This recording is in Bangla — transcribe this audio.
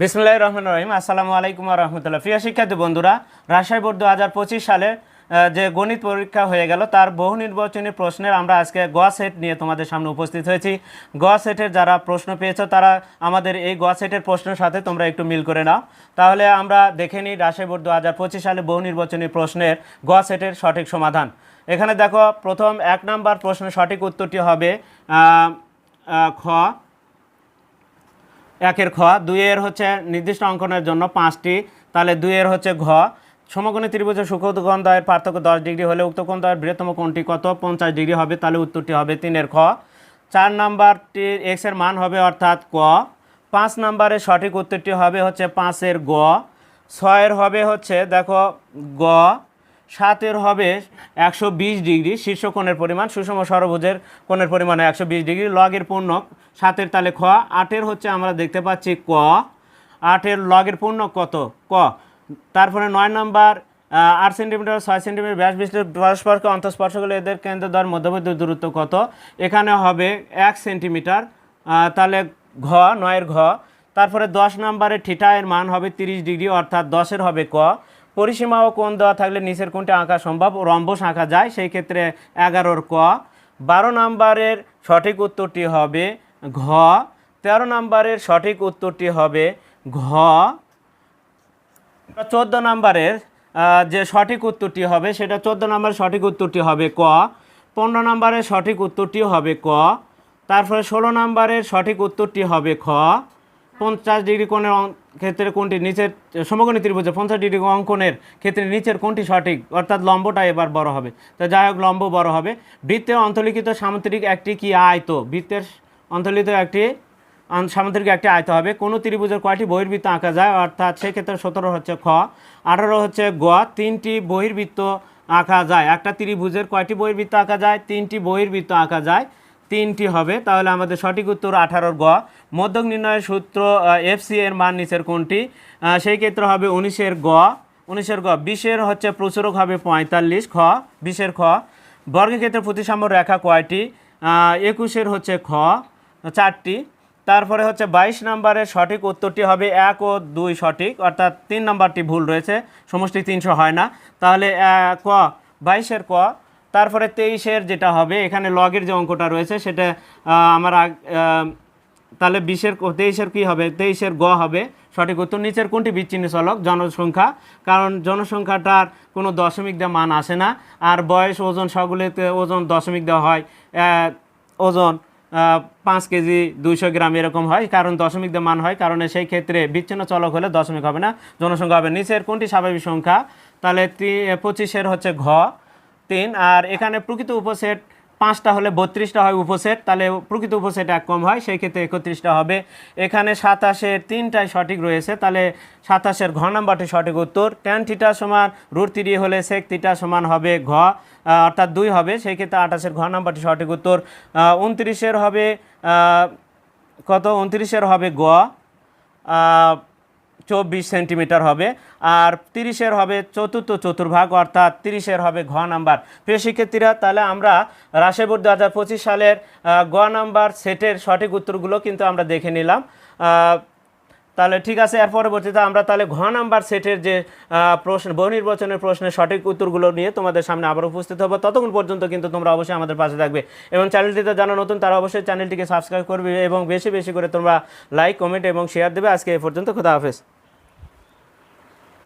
বিসমুল্লাহ রহমান রহিম। আসসালামু আলাইকুম রহমতুল্লাহ। প্রিয় শিক্ষার্থী বন্ধুরা, রাজশাহী বোর্ড দু হাজার পঁচিশ সালে যে গণিত পরীক্ষা হয়ে গেল, তার বহু নির্বাচনী প্রশ্নের আমরা আজকে গ সেট নিয়ে তোমাদের সামনে উপস্থিত হয়েছি। গ সেটের যারা প্রশ্ন পেয়েছ, তারা আমাদের এই গ সেটের প্রশ্নের সাথে তোমরা একটু মিল করে নাও। তাহলে আমরা দেখে নিই রাজশাহী বোর্ড দু হাজার পঁচিশ সালে বহু নির্বাচনী প্রশ্নের গ সেটের সঠিক সমাধান। এখানে দেখো, প্রথম এক নাম্বার প্রশ্নের সঠিক উত্তরটি হবে খ। একের খ, দুইয়ের হচ্ছে নির্দিষ্ট অঙ্কনের জন্য পাঁচটি। তাহলে দুইয়ের হচ্ছে ঘ। সমকোণী ত্রিভুজের সুখোৎকোণ দয়ের পার্থক্য দশ ডিগ্রি হলে উক্ত কোণ দয়ের বৃহত্তম কোণটি কত? পঞ্চাশ ডিগ্রি হবে, তাহলে উত্তরটি হবে তিনের খ। চার নাম্বারটি এক্সের মান হবে অর্থাৎ ক। পাঁচ নাম্বারের সঠিক উত্তরটি হবে হচ্ছে পাঁচের গ। ছয়ের হবে হচ্ছে, দেখো, গ। সাতের হবে একশো বিশ ডিগ্রি শীর্ষ কোণের পরিমাণ, সুষম সরভুজের কোণের পরিমাণ একশো বিশ ডিগ্রি, লগের পূর্ণ সাতের তালে খ, আটের হচ্ছে আমরা দেখতে পাচ্ছি ক, আটের লগের পূর্ণ কত? ক। তারপরে নয় নম্বর আট সেন্টিমিটার, ছয় সেন্টিমিটার ব্যাস বিশিষ্ট পরস্পরকে অন্তঃস্পর্শ করলে এদের কেন্দ্র দ্বার মধ্যবর্তী দূরত্ব কত? এখানে হবে এক সেন্টিমিটার তাহলে ঘ, নয়ের ঘ। তারপরে দশ নম্বরে থিটা এর মান হবে তিরিশ ডিগ্রি, অর্থাৎ দশের হবে ক। পরিসীমা ও কোণ দেওয়া থাকলে নিচের কোনটা আঁকা সম্ভব? রম্বস আঁকা যায়, সেই ক্ষেত্রে এগারোর ক। বারো নম্বরের সঠিক উত্তরটি হবে ঘ। তেরো নম্বরের সঠিক উত্তরটি হবে ঘ। চোদ্দ নম্বরের যে সঠিক উত্তরটি হবে, সেটা চোদ্দ নম্বরের সঠিক উত্তরটি হবে ক। পনেরো নম্বরের সঠিক উত্তরটি হবে ক। তারপরে ষোলো নম্বরের সঠিক উত্তরটি হবে খ। পঞ্চাশ ডিগ্রি কোণের ক্ষেত্রে কোনটি নিচের, সমকোণী ত্রিভুজে, পঞ্চাশ ডিগ্রি অঙ্কনের ক্ষেত্রে নিচের কোনটি সঠিক, অর্থাৎ লম্বটা এবার বড় হবে। তো যাই হোক, লম্ব বড় হবে। বৃত্তের অন্তর্লিখিত সামুদ্রিক একটি কি আয়ত? বৃত্তের অন্তর্লিখিত একটি সামুদ্রিক একটি আয়ত হবে। কোনো ত্রিভুজের কয়টি বহির্বৃত্ত আঁকা যায়? অর্থাৎ সেক্ষেত্রে সতেরো হচ্ছে খ, আঠারো হচ্ছে গ, তিনটি বহির্বৃত্ত আঁকা যায়। একটা ত্রিভুজের কয়টি বহির্বৃত্ত আঁকা যায়? তিনটি বহির্বৃত্ত আঁকা যায়। তিনটি হবে। তাহলে আমাদের সঠিক উত্তর আঠারোর গ। মধ্যক নির্ণয়ের সূত্র এফ সি এর মান নিচের কোনটি? সেই ক্ষেত্রে হবে উনিশের গ। উনিশের গ, বিশের হচ্ছে প্রচুরক হবে পঁয়তাল্লিশ। খ, বিশের খ। বর্গের ক্ষেত্রে প্রতিসাম্য রেখা কয়টি? একুশের হচ্ছে খ, চারটি। তারপরে হচ্ছে বাইশ নম্বরের সঠিক উত্তরটি হবে এক ও দুই সঠিক, অর্থাৎ তিন নম্বরটি ভুল রয়েছে, সমষ্টি তিনশো হয় না। তাহলে ক, বাইশের ক তারপরে তেইশের যেটা হবে, এখানে লগের যে অঙ্কটা রয়েছে, সেটা আমার তাহলে বিশের তেইশের কী হবে? তেইশের গ হবে। সঠিক উত্তর, নিচের কোনটি বিচ্ছিন্ন চলক জনসংখ্যা। কারণ জনসংখ্যাটার কোনো দশমিক দেওয়া মান আসে না। আর বয়স, ওজন সবগুলিতে ওজন দশমিক দেওয়া হয় ওজন পাঁচ কেজি, দুইশো গ্রাম এরকম হয়। কারণ দশমিক মান হয়, কারণ সেই ক্ষেত্রে বিচ্ছিন্ন চলক হলে দশমিক হবে না, জনসংখ্যা হবে। নিচের কোনটি স্বাভাবিক সংখ্যা? তাহলে পঁচিশের হচ্ছে ঘ। তিন, আর এখানে প্রকৃত উপসেট পাঁচটা হলে বত্রিশটা হয় উপসেট, তাহলে প্রকৃত উপসেট এক কম হয় সেই ক্ষেত্রে একত্রিশটা হবে। এখানে সাতাশের তিনটাই সঠিক রয়েছে, তাহলে সাতাশের ঘ নাম্বারটি সঠিক উত্তর। ট্যান থিটা সমান রুট থ্রি হলে সেক থিটা সমান হবে ঘ অর্থাৎ দুই হবে সেই ক্ষেত্রে আঠাশের ঘ নাম্বারটি সঠিক উত্তর। উনত্রিশের হবে কত? উনত্রিশের হবে গ চব্বিশ সেন্টিমিটার হবে আর তিরিশের হবে চতুর্থ চতুর্ভাগ, অর্থাৎ তিরিশের হবে ঘ নাম্বার। প্রিয় শিক্ষার্থীরা, তাহলে আমরা বোর্ড দু হাজার পঁচিশ সালের গ নাম্বার সেটের সঠিক উত্তরগুলো কিন্তু আমরা দেখে নিলাম। তাহলে ঠিক আছে, এর পরবর্তীতে আমরা তাহলে ঘ নাম্বার সেটের যে প্রশ্ন বহু নির্বাচনের প্রশ্নের সঠিক উত্তরগুলো নিয়ে তোমাদের সামনে আবার উপস্থিত হব। ততক্ষণ পর্যন্ত কিন্তু তোমরা অবশ্যই আমাদের পাশে থাকবে এবং চ্যানেলটিতে যারা নতুন, তারা অবশ্যই চ্যানেলটিকে সাবস্ক্রাইব করবে এবং বেশি বেশি করে তোমরা লাইক, কমেন্ট এবং শেয়ার দেবে। আজকে এ পর্যন্ত, খোদা হাফেজ।